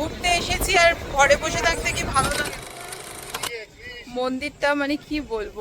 ঘুরতে এসেছি আর ঘরে বসে থাকতে কি ভালো লাগে? মন্দিরটা মানে কি বলব?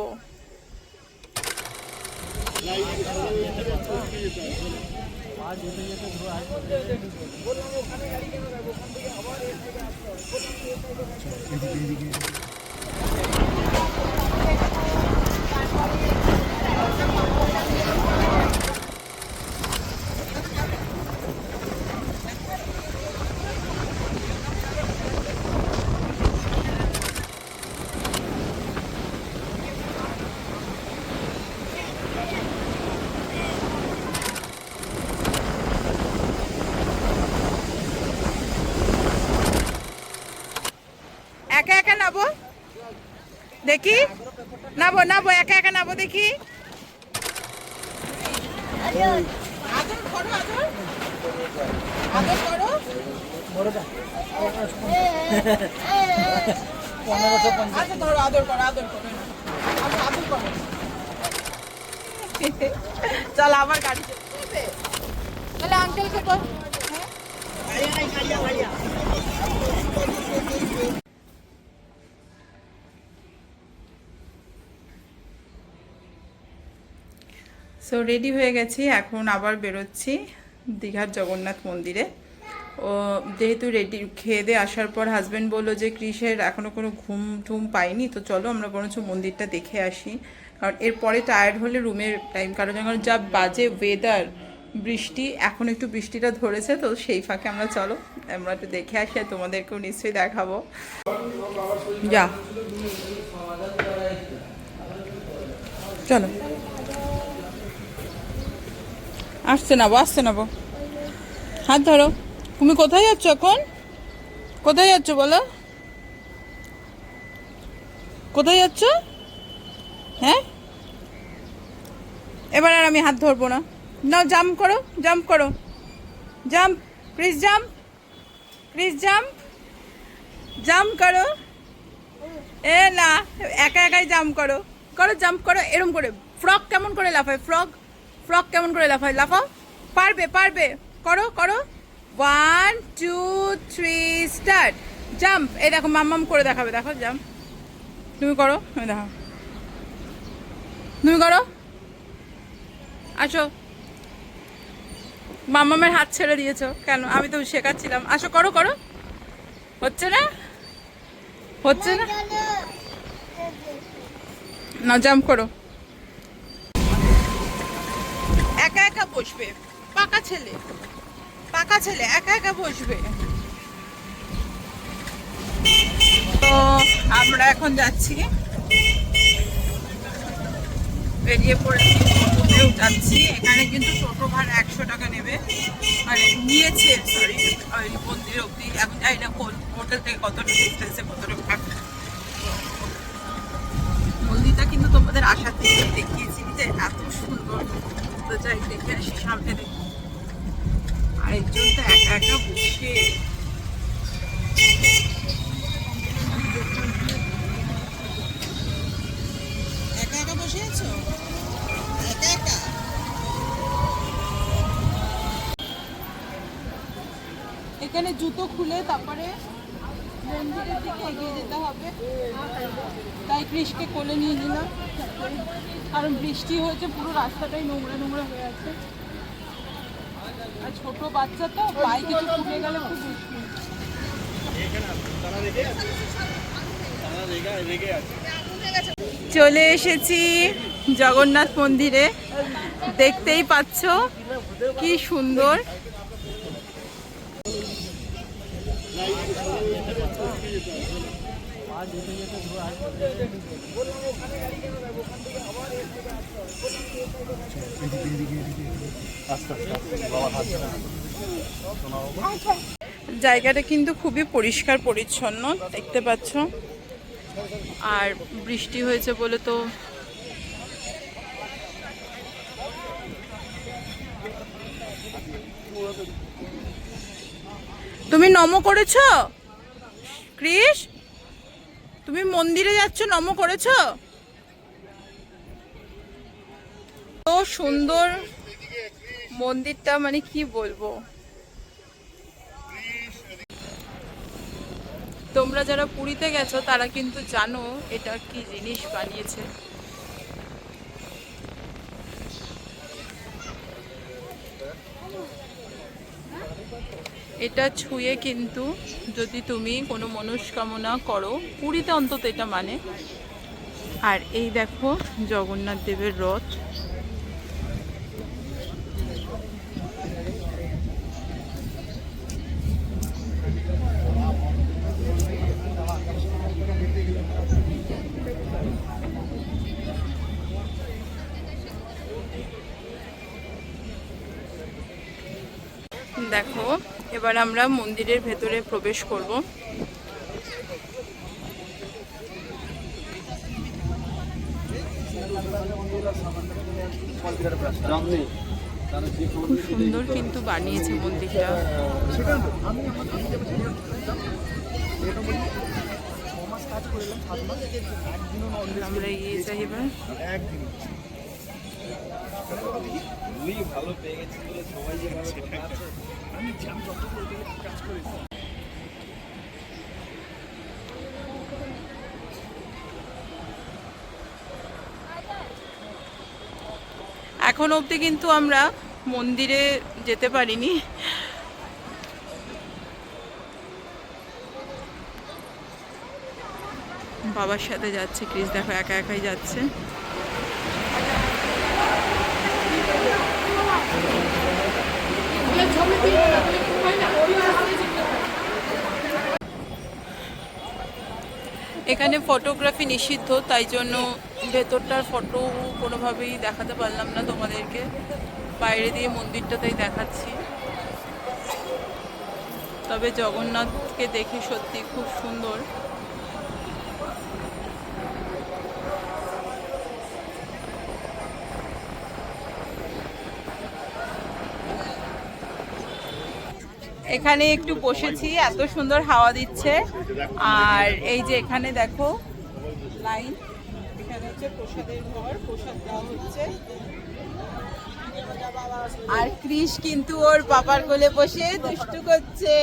নাবো? দেখি। নাবো নাবো একা একা নাবো দেখি। আচ্ছা ধরো আদর করো আদর করো। আদর করো। চল আবার গাড়ি তাহলে আঙ্কেলকে বল। সো রেডি হয়ে গেছি, এখন আবার বেরোচ্ছি দীঘার জগন্নাথ মন্দিরে। ও, যেহেতু রেডি খেয়ে দিয়ে আসার পর হাজব্যান্ড বলল যে ক্রিসের এখনও কোনো ঘুম টুম পাইনি তো চলো আমরা বরঞ্চ মন্দিরটা দেখে আসি। কারণ এরপরে টায়ার্ড হলে রুমের টাইম কারণ যখন যা বাজে ওয়েদার বৃষ্টি, এখন একটু বৃষ্টিটা ধরেছে, তো সেই ফাঁকে আমরা চলো, আমরা একটু দেখে আসি আর তোমাদেরকেও নিশ্চয়ই দেখাবো। যা। চলো। আসছে না আসছে না হাত ধরো। তুমি কোথায় যাচ্ছ এখন? কোথায় যাচ্ছ বলো? কোথায় যাচ্ছ? হ্যাঁ? এবার আর আমি হাত ধরবো না। নাও জাম্প করো জাম্প করো। Jump please jump please jump jump করো। এ না, একা একাই জাম্প করো। করো জাম্প করো, এরম করে। ফ্রক কেমন করে লাফায়? ফ্রক ফ্রক কেমন করে লাফায়? লাফাও। পারবে পারবে। করো করো। One two three start jump এই দেখো মাম্মাম করে দেখাবে। দেখো জাম্প তুমি করো আমি দেখো তুমি করো। আসো। মাম্মামের হাত ছেড়ে দিয়েছ। কেন? আমি তো শেখাচ্ছিলাম। আসো করো করো। হচ্ছে না? হচ্ছে না? না জাম্প করো। বসবে। পাকা ছেলে। পাকা ছেলে, একা একা বসবে। তো আমরা এখন যাচ্ছি। বেরিয়ে পড়েছি টোটোতেও যাচ্ছি এখানে কিন্তু টোটো ভাড়া একশো টাকা নেবে। মানে নিয়েছে সরি ওই মন্দির অবধি। এখন জানি না কোন হোটেল থেকে কতটা ডিস্টেন্সে কতটা মন্দিরটা কিন্তু তোমাদের আশা থেকে দেখিয়েছি যে এত সুন্দর। তো যাই, দেখে আসি, সামনে দেখি। আরেকজন তো একা একা বসে। একা একা বসে একা একা? এখানে জুতো খুলে তারপরে মন্দিরের দিকে এগিয়ে যেতে হবে। তাই কৃষকে কোলে নিয়ে নিলাম। কারণ বৃষ্টি হয়েছে, পুরো রাস্তাটাই নোংরা নোংরা হয়ে আছে। আর ছোট বাচ্চা তো, পায়ে কিছু খুলে গেলে খুব চলে এসেছি জগন্নাথ মন্দিরে। দেখতেই পাচ্ছ কি সুন্দর। জায়গাটা কিন্তু খুবই পরিষ্কার পরিচ্ছন্ন, দেখতে পাচ্ছ। আর বৃষ্টি হয়েছে বলে তো তুমি নম করেছ? ক্রিস তুমি মন্দিরে যাচ্ছ, নম করেছ তো সুন্দর মন্দিরটা মানে কি বলব? তোমরা যারা পুরীতে গেছো, তারা কিন্তু জানো এটা কি জিনিস বানিয়েছে। এটা ছুঁয়ে কিন্তু যদি তুমি কোনো মনস্কামনা করো, পুরীতে অন্তত এটা মানে। আর এই দেখো জগন্নাথ দেবের রথ। দেখো, এবার আমরা মন্দিরের ভেতরে প্রবেশ করব। খুব সুন্দর কিন্তু বানিয়েছে মন্দিরটা। আমরা এগিয়ে যাই এবার। ভালো পেয়ে গেছি বলে সবাই যেভাবে কথা আছে এখন অবধি কিন্তু আমরা মন্দিরে যেতে পারিনি। বাবার সাথে যাচ্ছে, ক্রিস দেখো একা একাই যাচ্ছে। এখানে ফটোগ্রাফি নিষিদ্ধ, তাই জন্য ভেতরটার ফটো কোনোভাবেই দেখাতে পারলাম না তোমাদেরকে। বাইরে দিয়ে মন্দিরটা তাই দেখাচ্ছি। তবে জগন্নাথকে দেখে সত্যি খুব সুন্দর। এখানে একটু বসেছি এত সুন্দর হাওয়া দিচ্ছে। আর এই যে এখানে দেখো লাইন। এখানে হচ্ছে প্রসাদের ঘর প্রসাদ দেওয়া হচ্ছে। আর ক্রিস কিন্তু ওর পাপার কোলে বসে দুষ্টু করছে।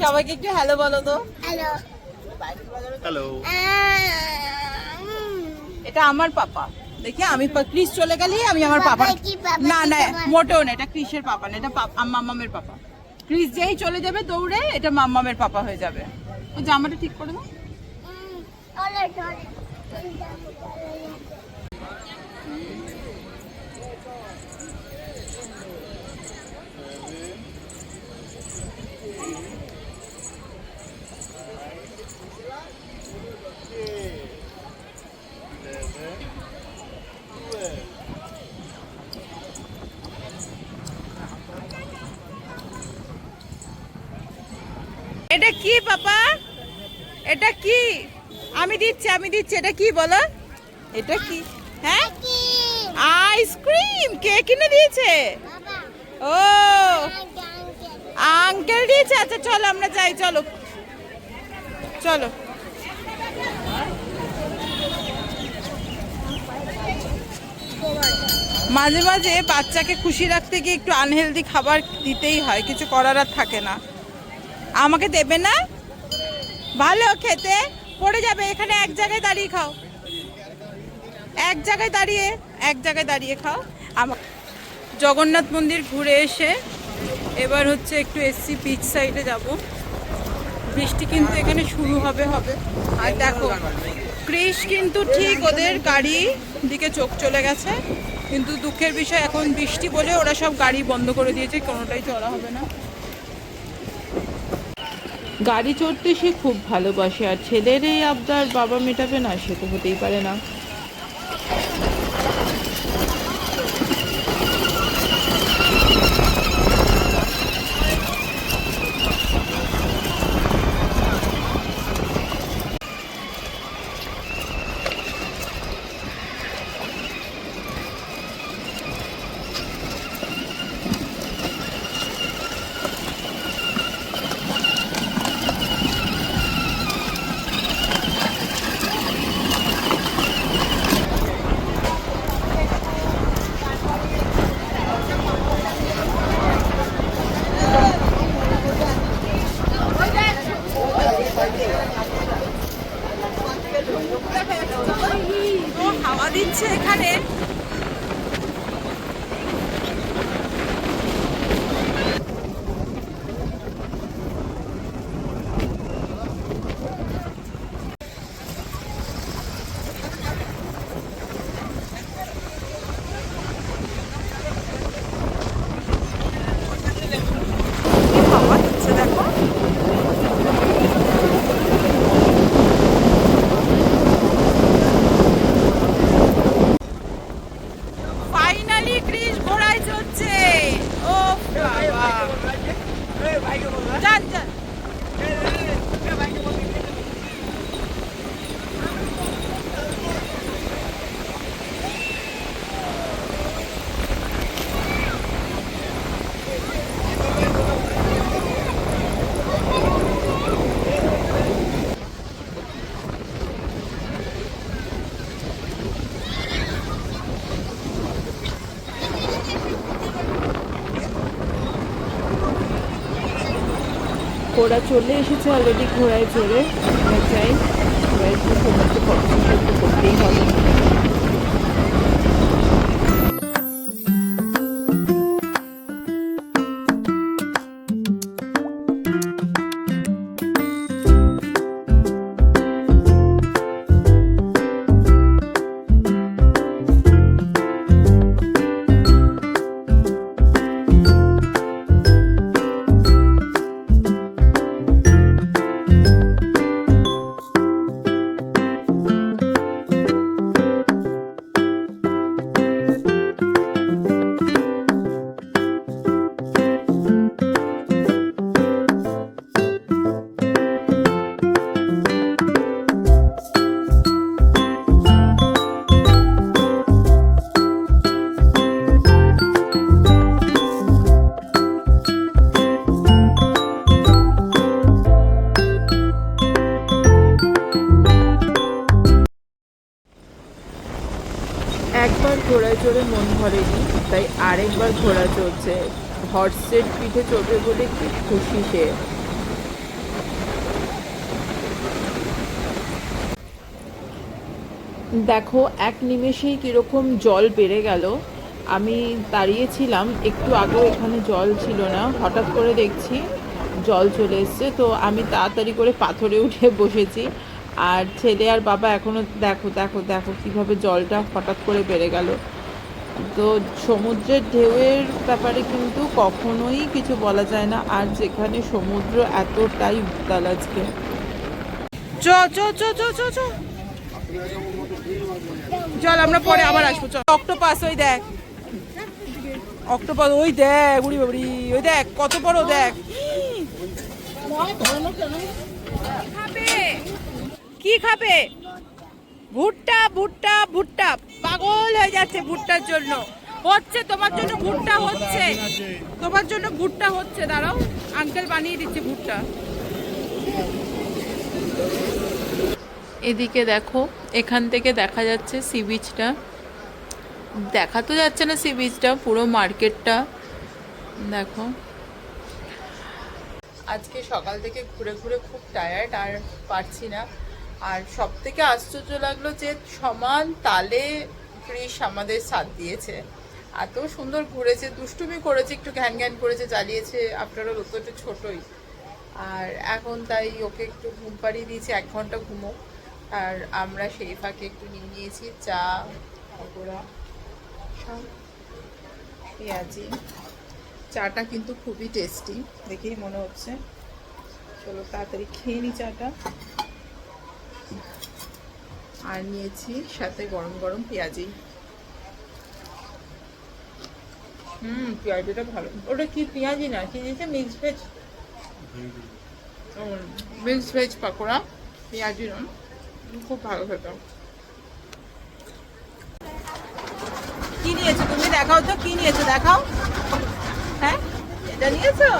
সবাইকে একটু হ্যালো বলো তো। হ্যালো হ্যালো এটা আমার পাপা। দেখি আমি ক্রিস চলে গেলেই আমি আমার পাপা না না মোটেও না এটা ক্রিসের পাপা না এটা আম- পাপা। ক্রিস যেই চলে যাবে দৌড়ে এটা মাম্মামের পাপা হয়ে যাবে ও জামাটা ঠিক করে দাও এটা কি, পাপা? এটা কি? আমি দিচ্ছি আমি দিচ্ছি। এটা কি বলো? এটা কি? হ্যাঁ? আইসক্রিম কে কিনে দিয়েছে? ও! আঙ্কেল দিয়েছে? আচ্ছা চলো, আমরা যাই, চলো। চলো। মাঝে মাঝে বাচ্চাকে খুশি রাখতে গিয়ে একটু আনহেলদি খাবার দিতেই হয়, কিছু করার আর থাকে না। আমাকে দেবে না? ভালো খেতে। পড়ে যাবে, এখানে এক জায়গায় দাঁড়িয়ে খাও। এক জায়গায় দাঁড়িয়ে, এক জায়গায় দাঁড়িয়ে খাও। আমার জগন্নাথ মন্দির ঘুরে এসে এবার হচ্ছে একটু এসসি বিচ সাইডে যাব। বৃষ্টি কিন্তু এখানে শুরু হবে হবে। আর দেখো ক্রিস কিন্তু ঠিক ওদের গাড়ি দিকে চোখ চলে গেছে। কিন্তু দুঃখের বিষয়, এখন বৃষ্টি বলে ওরা সব গাড়ি বন্ধ করে দিয়েছে, কোনোটাই চলা হবে না। গাড়ি চড়তে সে খুব ভালোবাসে, আর ছেলের এই আবদার বাবা মেটাবে না, সে তো হতেই পারে না। চড়ছে ও বাবা যান যান ঘোড়া চলে এসেছে অলরেডি ঘোড়ায় চড়ে। আমরা চাই ঘোড়ায় করতেই হবে। পিঠে চড়বে বলে কি খুশি সে। দেখো, এক নিমেষেই কীরকম জল বেড়ে গেল। আমি দাঁড়িয়েছিলাম, একটু আগেও এখানে জল ছিল না। হঠাৎ করে দেখছি জল চলে এসছে, তো আমি তাড়াতাড়ি করে পাথরে উঠে বসেছি। আর ছেলে আর বাবা এখনও দেখো দেখো দেখো কীভাবে জলটা হঠাৎ করে বেড়ে গেল। তো সমুদ্রের ঢেউয়ের ব্যাপারে কিন্তু কখনোই কিছু বলা যায় না। আর যেখানে সমুদ্র এতটাই উত্তাল আজকে। চ চ চ চ চ চ। চল, আমরা পরে আবার আসব চল অক্টোপাস, ওই দেখ। অক্টোপাস, ওই দেখ, উড়ি বাবরি, ওই দেখ, কত বড়, দেখ। কি খাবে? ভুট্টা ভুট্টা ভুট্টা। পাগল হয়ে যাচ্ছে ভুট্টার জন্য। হচ্ছে, তোমার জন্য ভুট্টা হচ্ছে। তোমার জন্য ভুট্টা হচ্ছে, দাঁড়াও। আঙ্কেল বানিয়ে দিচ্ছে ভুট্টা। এদিকে দেখো, এখান থেকে দেখা যাচ্ছে সি বিচটা দেখা তো যাচ্ছে না সি বিচটা পুরো মার্কেটটা দেখো। আজকে সকাল থেকে ঘুরে ঘুরে খুব টায়ার্ড আর পারছি না। আর সব থেকে আশ্চর্য লাগল যে সমান তালে ক্রিস আমাদের সাথ দিয়েছে। এত সুন্দর ঘুরেছে, দুষ্টুমি করেছে, একটু ঘ্যান ঘ্যান করেছে, জ্বালিয়েছে, আপনারা ও তো একটু ছোটোই। আর এখন তাই ওকে একটু ঘুম পাড়িয়ে দিয়েছি, এক ঘণ্টা ঘুমো। আর আমরা সেই ফাঁকে একটু নিয়ে নিয়েছি, চা, পকোড়া পেঁয়াজি চাটা কিন্তু খুবই টেস্টি, দেখেই মনে হচ্ছে। চলো তাড়াতাড়ি খেয়ে নি চাটা। আর নিয়েছি সাথে গরম গরম পেঁয়াজি। হুম, পেঁয়াজিটা ভালো। ওটা কি পেঁয়াজি না? কি দিয়েছে mixed veg? Mixed veg pakora, পেঁয়াজি নয় খুব ভালো খেতে। কি নিয়েছো তুমি? দেখাও তো, কি নিয়েছো? দেখাও। হ্যাঁ? এটা নিয়েছো?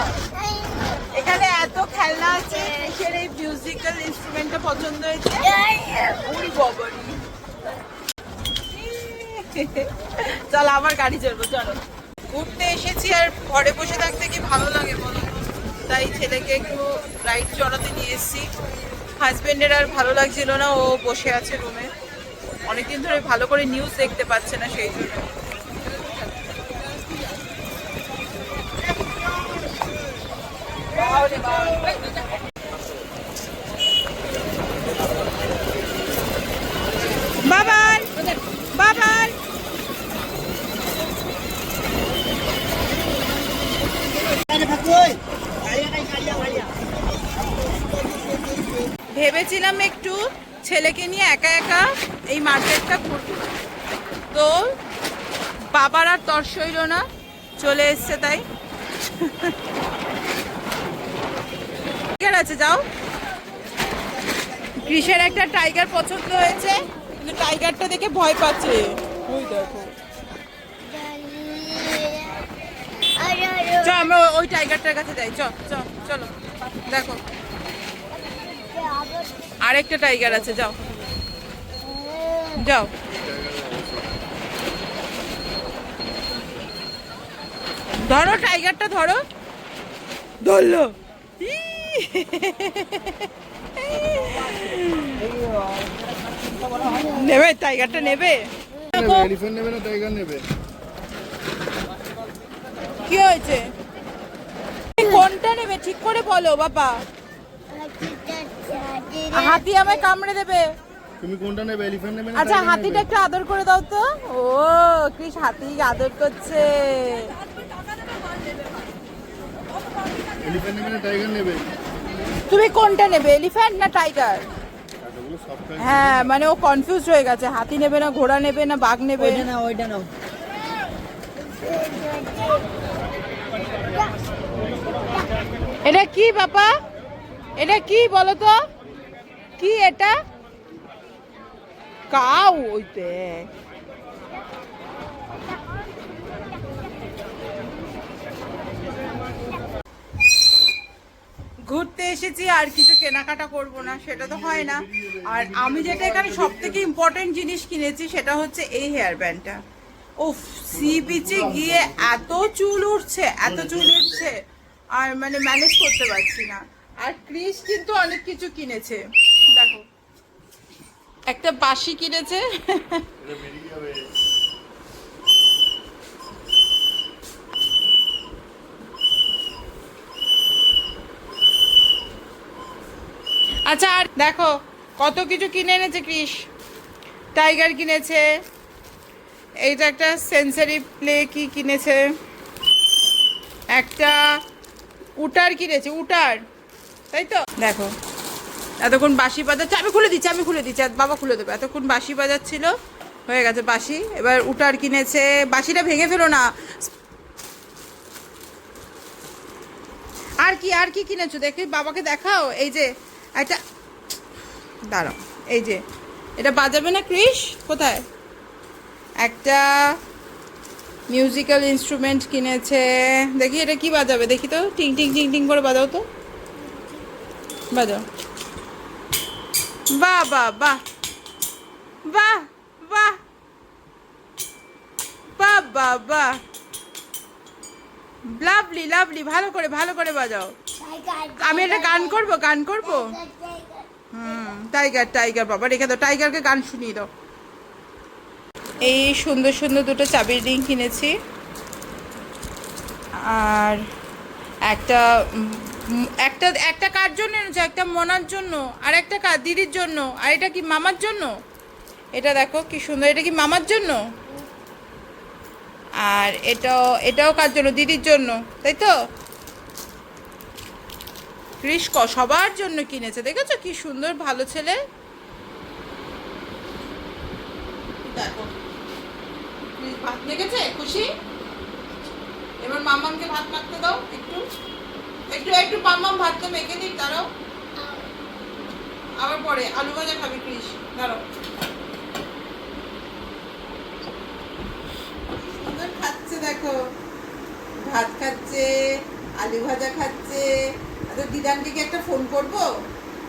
এত খেলনা আছে কিসের এই মিউজিক্যাল ইনস্ট্রুমেন্টটা পছন্দ হয়েছে। উড়ি বাবারি চল আবার গাড়ি চলবো চলো। ঘুরতে এসেছি আর ঘরে বসে থাকতে কি ভালো লাগে বলো? তাই ছেলেকে একটু রাইড চড়াতে নিয়ে এসেছি। হাজবেন্ডের আর ভালো লাগছিল না ও বসে আছে রুমে অনেকদিন ধরে ভালো করে নিউজ দেখতে পাচ্ছে না সেই জন্য। ভেবেছিলাম একটু ছেলেকে নিয়ে একা একা এই মার্কেটটা ঘুরবো। তো বাবার আর তর সইল না, চলে এসছে তাই। আছে, যাও। কৃষের একটা টাইগার পছন্দ হয়েছে, কিন্তু টাইগারটা দেখে ভয় পাচ্ছে। চ আমরা ওই- টাইগারটার কাছে যাই। চ চ চলো। দেখো। আরেকটা টাইগার আছে, যাও। যাও। ধরো টাইগারটা ধরো। ধরলো! নেবে টাইগারটা নেবে? এলিফ্যান্ট নেবে না টাইগার নেবে? কি হয়েছে? কোনটা নেবে? ঠিক করে বলো বাবা। হাতি আমায় কামড়ে দেবে। তুমি কোনটা নেবে এলিফ্যান্ট নেবে না আচ্ছা হাতিটা একটু আদর করে দাও তো। ও কৃষ হাতি আদর করছে। এলিফ্যান্ট নেবে না টাইগার নেবে? তুমি কোনটা নেবে এলিফ্যান্ট না টাইগার? হ্যাঁ মানে ও কনফিউজ হয়ে গেছে। হাতি নেবে না ঘোড়া নেবে না বাঘ নেবে? নাও ওইটা নাও। এটা কি বাবা? এটা কি বলো তো? কি এটা? কাউ ওই ঘুরতে এসেছি আর কিছু কেনাকাটা করব না, সেটা তো হয় না। আর আমি যেটা এখানে সব থেকে ইম্পর্টেন্ট জিনিস কিনেছি সেটা হচ্ছে এই হেয়ার ব্যান্ডটা উফ সি বিচে গিয়ে এত চুল উঠছে এত চুল উঠছে আর মানে ম্যানেজ করতে পারছি না। আর ক্রিস কিন্তু অনেক কিছু কিনেছে। দেখো, একটা বাসি কিনেছে। আচ্ছা আর দেখো, কত কিছু কিনে এনেছে ক্রিস টাইগার কিনেছে, এইটা একটা সেন্সারি প্লে কি কিনেছে? একটা উটার কিনেছে, উটার, তাই তো? দেখো, এতক্ষণ বাঁশি বাজাচ্ছে, আমি খুলে দিচ্ছি, আমি খুলে দিচ্ছি বাবা খুলে দেবে। এতক্ষণ বাঁশি বাজাচ্ছিল, হয়ে গেছে বাঁশি, এবার উটার কিনেছে, বাঁশিটা ভেঙে ফেলো না। আর কি আর কি কিনেছো? দেখি, বাবাকে দেখাও, এই যে একটা দাঁড়াও, এই যে, এটা বাজাবে না ক্রিস কোথায়? একটা মিউজিক্যাল ইনস্ট্রুমেন্ট কিনেছে। দেখি এটা কি বাজাবে? দেখি তো, টিং টিং টিং টিং করে বাজাও তো। বাজাও। বাহ বাহ বাহ। বাহ বাহ। বাহ বাহ বাহ। লাভলি লাভলি, ভালো করে ভালো করে বাজাও। আমি একটা গান করব গান করব? হুম, টাইগার টাইগার বাবা, রেখে দাও, টাইগারকে গান শুনিয়ে দাও। এই সুন্দর সুন্দর দুটো চাবির রিং কিনেছি। আর একটা একটা একটা কার জন্য এনেছো? একটা মনার জন্য, আর একটা কার, দিদির জন্য, আর এটা কি মামার জন্য? এটা দেখো কি সুন্দর, এটা কি মামার জন্য? আর এটাও এটাও কার জন্য? দিদির জন্য, তাই তো? ক্রিস ক- সবার জন্য কিনেছে, দেখেছ? কি সুন্দর, ভালো ছেলে। দেখো। ভাত লেগেছে? খুশি? এবার ভাত মাখতে দাও, একটু। একটু মেখে আবার পরে, আলু ভাজা খাবি খাচ্ছে, দেখো। ভাত খাচ্ছে, আলু ভাজা খাচ্ছে। তো দিদানটিকে একটা ফোন করব?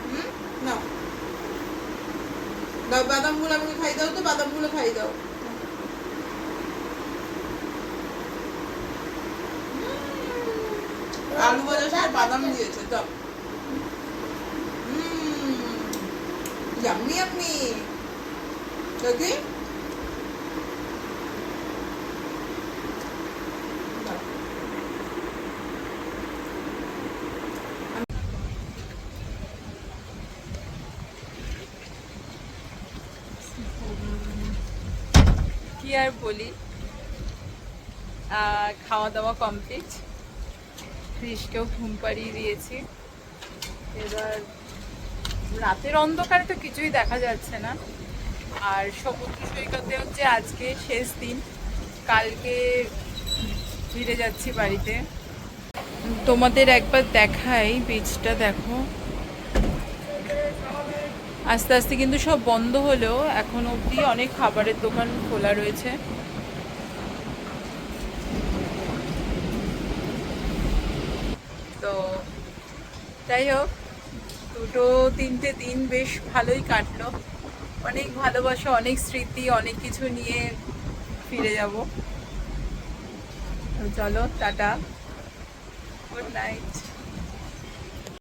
হুম? নাও। দাও বাদামগুলো আমাকে খাই দাও তো, বাদামগুলো খাই দাও। আলু ভাজার সাথে বাদাম দিয়েছে দাও ইয়াম্মি আপনি? যদি কি আর বলি। খাওয়া দাওয়া কমপ্লিট ফ্রিজকেও ঘুম পাড়িয়ে দিয়েছি। এবার রাতের অন্ধকারে তো কিছুই দেখা যাচ্ছে না। আর সমুদ্র সৈকতে হচ্ছে আজকে শেষ দিন। কালকে ফিরে যাচ্ছি বাড়িতে। তোমাদের একবার দেখাই বীজটা দেখো। আস্তে আস্তে কিন্তু সব বন্ধ হলেও এখন অবধি অনেক খাবারের দোকান খোলা রয়েছে তো যাই হোক, দুটো তিনটে দিন বেশ ভালোই কাটলো। অনেক ভালোবাসা, অনেক স্মৃতি, অনেক কিছু নিয়ে ফিরে যাব। চলো, টাটা। Good night